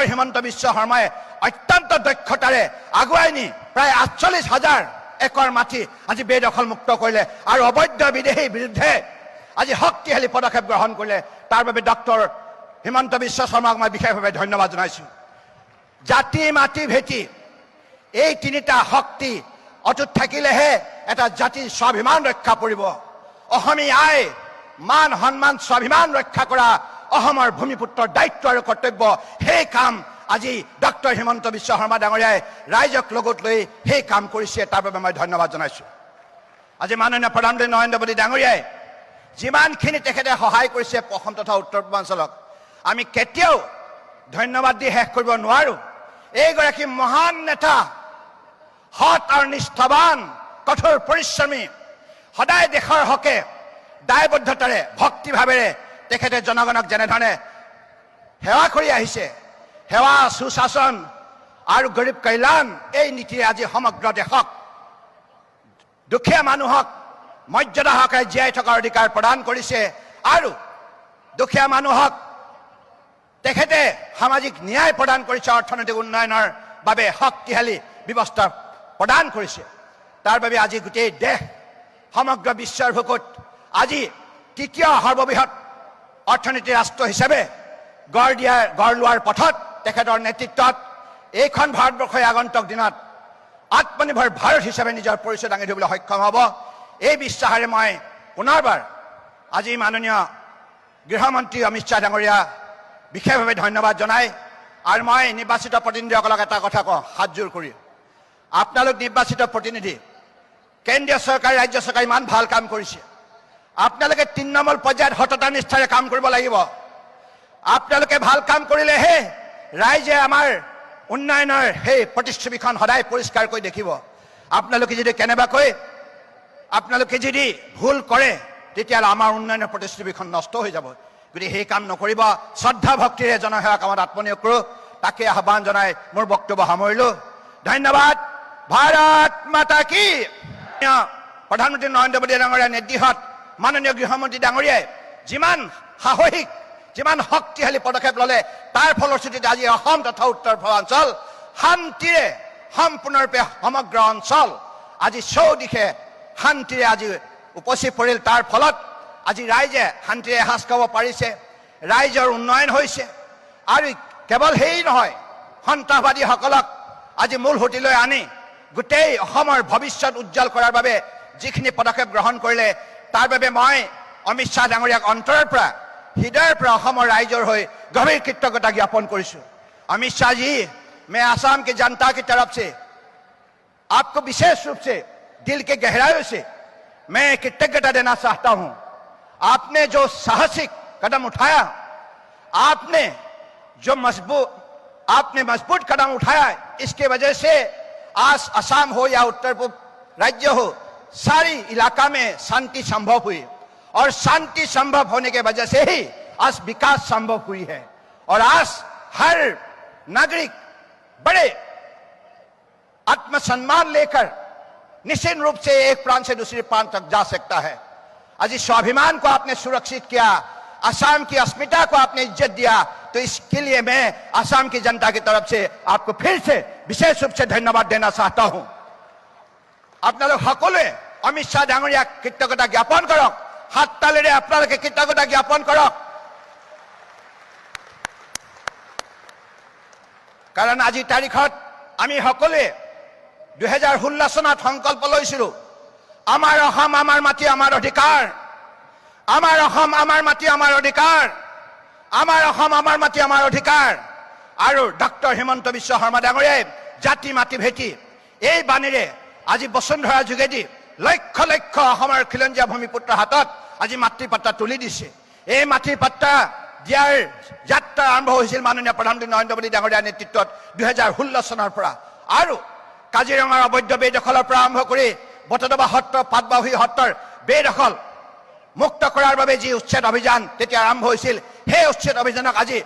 Doctor Himanta Biswa শৰ্মাই অত্যন্ত দক্ষতাৰে আগুৱাই নি। প্ৰায় আঠচল্লিছ হাজাৰ একৰ মাটি আজি বেদখল মুক্ত কৰিলে আৰু অবৈধ বিদেশীৰ বিৰুদ্ধে আজি শক্তিশালী পদক্ষেপ গ্ৰহণ কৰিলে। তাৰ বাবে হিমন্ত বিশ্ব শৰ্মাক মই বিশেষভাৱে ধন্যবাদ জনাইছোঁ। জাতি, মাটি, ভেটি, এই তিনিটা শক্তি অটুট থাকিলেহে এটা জাতিৰ স্বাভিমান ৰক্ষা পৰিব। অসমীয়াই মান, সন্মান, স্বাভিমান ৰক্ষা কৰা অসমৰ ভূমিপুত্ৰৰ দায়িত্ব আৰু কৰ্তব্য, সেই কাম আজি ডক্টৰ হিমন্ত বিশ্ব শৰ্মা ডাঙৰীয়াই ৰাইজক লগত লৈ সেই কাম কৰিছে, তাৰ বাবে মই ধন্যবাদ জনাইছোঁ। আজি মাননীয় প্ৰধানমন্ত্ৰী নৰেন্দ্ৰ মোদী ডাঙৰীয়াই যিমানখিনি তেখেতে সহায় কৰিছে অসম তথা উত্তৰ পূৰ্বাঞ্চলক, আমি কেতিয়াও ধন্যবাদ দি শেষ কৰিব নোৱাৰো। এইগৰাকী মহান নেতা, সৎ আৰু নিষ্ঠাবান, কঠোৰ পৰিশ্ৰমী, সদায় দেশৰ হকে দায়বদ্ধতাৰে, ভক্তিভাৱেৰে তেখেতে জনগণক যেনেধৰণে সেৱা কৰি আহিছে, সেৱা, সুশাসন আৰু গৰীব কল্যাণ, এই নীতিৰে আজি সমগ্ৰ দেশক দুখীয়া মানুহক, মৰ্যাদা সহকাৰে জীয়াই থকাৰ অধিকাৰ প্ৰদান কৰিছে আৰু দুখীয়া মানুহক তেখেতে সামাজিক ন্যায় প্ৰদান কৰিছে, অৰ্থনৈতিক উন্নয়নৰ বাবে শক্তিশালী ব্যৱস্থা প্ৰদান কৰিছে। তাৰ বাবে আজি গোটেই দেশ, সমগ্ৰ বিশ্বৰ বুকুত আজি তৃতীয় সৰ্ববৃহৎ অৰ্থনীতি ৰাষ্ট্ৰ হিচাপে গঢ় দিয়াৰ গঢ় লোৱাৰ পথত তেখেতৰ নেতৃত্বত এইখন ভাৰতবৰ্ষই আগন্তুক দিনত আত্মনিৰ্ভৰ ভাৰত হিচাপে নিজৰ পৰিচয় দাঙি ধৰিবলৈ সক্ষম হ'ব। এই বিশ্বাসেৰে মই পুনৰবাৰ আজি মাননীয় গৃহমন্ত্ৰী অমিত শ্বাহ ডাঙৰীয়া বিশেষভাৱে ধন্যবাদ জনাই আৰু মই নিৰ্বাচিত প্ৰতিনিধিসকলক এটা কথা কওঁ হাতযোৰ কৰি। আপোনালোক নিৰ্বাচিত প্ৰতিনিধি কেন্দ্ৰীয় চৰকাৰ ৰাজ্য চৰকাৰ ইমান ভালো কাম কৰিছে। আপোনালোকে তৃণমূল পৰ্যায়ত সততা নিষ্ঠাৰে কাম কৰিব লাগিব। আপোনালোকে ভালো কাম কৰিলেহে ৰাইজে আমাৰ উন্নয়নৰ সেই প্ৰতিচ্ছবিখন সদায় পৰিষ্কাৰ কৰি দেখিব। আপোনালোকে যদি কেনেবাকৈ, আপোনালোকে যদি ভুল কৰে, তেতিয়াহ'লে আমাৰ উন্নয়নৰ প্ৰতিচ্ছবিখন নষ্ট হৈ যাব। গতিকে সেই কাম নকৰিব। শ্ৰদ্ধা ভক্তিৰে জনসেৱা কামত আত্মনিয়োগ কৰোঁ। তাকে আহ্বান জনাই মোৰ বক্তব্য সামৰিলোঁ। ধন্যবাদ। ভাৰত মাতা কি। প্ৰধানমন্ত্ৰী নৰেন্দ্ৰ মোদী ডাঙৰীয়াৰ নিৰ্দেশত মাননীয় গৃহমন্ত্ৰী ডাঙৰীয়াই যিমান সাহসিক, যিমান শক্তিশালী পদক্ষেপ ল'লে, তাৰ ফলশ্ৰুতিত আজি অসম তথা উত্তৰ পূৰ্বাঞ্চল শান্তিৰে, সম্পূৰ্ণৰূপে সমগ্ৰ অঞ্চল আজি চৌদিশে শান্তিৰে আজি উপচি পৰিল। তাৰ ফলত আজি ৰাইজে শান্তিৰে এসাঁজ খাব পাৰিছে, ৰাইজৰ উন্নয়ন হৈছে। আৰু কেৱল সেই নহয়, সন্ত্ৰাসবাদীসকলক আজি মূল সুঁতিলৈ আনি গোটেই অসমৰ ভৱিষ্যত উজ্জ্বল কৰাৰ বাবে যিখিনি পদক্ষেপ গ্ৰহণ কৰিলে তাৰ বাবে মই অমিত শ্বাহ ডাঙৰীয়াক অন্তৰৰ পৰা হৃদয়ৰ পৰা অসমৰ ৰাইজৰ হৈ গভীৰ কৃতজ্ঞতা জ্ঞাপন কৰিছোঁ अमित शाह जी मैं आसाम की जनता की तरफ से आपको विशेष रूप से दिल के गहराइयों से मैं कृतज्ञता देना चाहता हूं आपने जो साहसिक कदम उठाया आपने जो मजबूत आपने मजबूत कदम उठाया इसके वजह से आज असम हो या उत्तर पूर्व राज्य हो सारी इलाका में शांति संभव हुई। और शांति संभव होने के वजह से ही आज विकास संभव हुई है। और आज हर नागरिक बड़े आत्मसम्मान लेकर निश्चित रूप से एक प्रांत से दूसरे प्रांत तक जा सकता है। आज इस स्वाभिमान को आपने सुरक्षित किया असम की अस्मिता को आपने इज़्ज़त दिया तो इसके लिए मैं असम की जनता की तरफ़ से आपको फिर से विशेष रूप से धन्यवाद देना चाहता हूँ। আপোনালোক সকলোৱে অমিত শ্বাহ ডাঙৰীয়াক কৃতজ্ঞতা জ্ঞাপন কৰক হাত তালেৰে আপোনালোকে কৃতজ্ঞতা জ্ঞাপন কৰক কাৰণ আজিৰ তাৰিখত আমি সকলোৱে দুহেজাৰ ষোল্ল চনত সংকল্প লৈছিলো। আমাৰ অসম, আমাৰ মাটি, আমাৰ অধিকাৰ। আমাৰ অসম, আমাৰ মাটি, আমাৰ অধিকাৰ। আমাৰ অসম, আমাৰ মাটি, আমাৰ অধিকাৰ। আৰু ডক্টৰ হিমন্ত বিশ্ব শৰ্মা ডাঙৰীয়াই জাতি মাটি ভেটি এই বাণীৰে আজি বসুন্ধৰাৰ যোগেদি লক্ষ লক্ষ অসমৰ খিলঞ্জীয়া ভূমিপুত্ৰৰ হাতত আজি মাতৃপাত্ৰা তুলি দিছে। এই মাতৃপাত্ৰা দিয়াৰ যাত্ৰা আৰম্ভ হৈছিল মাননীয় প্ৰধানমন্ত্ৰী নৰেন্দ্ৰ মোদী ডাঙৰীয়াৰ নেতৃত্বত দুহেজাৰ ষোল্ল চনৰ পৰা। আৰু কাজিৰঙাৰ অবৈধ বেদখলৰ পৰা আৰম্ভ কৰি বটদবা সত্ৰ পাটবাহী সত্ৰৰ বেদখল মুক্ত কৰাৰ বাবে যি উচ্ছেদ অভিযান তেতিয়া আৰম্ভ হৈছিল, সেই উচ্ছেদ অভিযানক আজি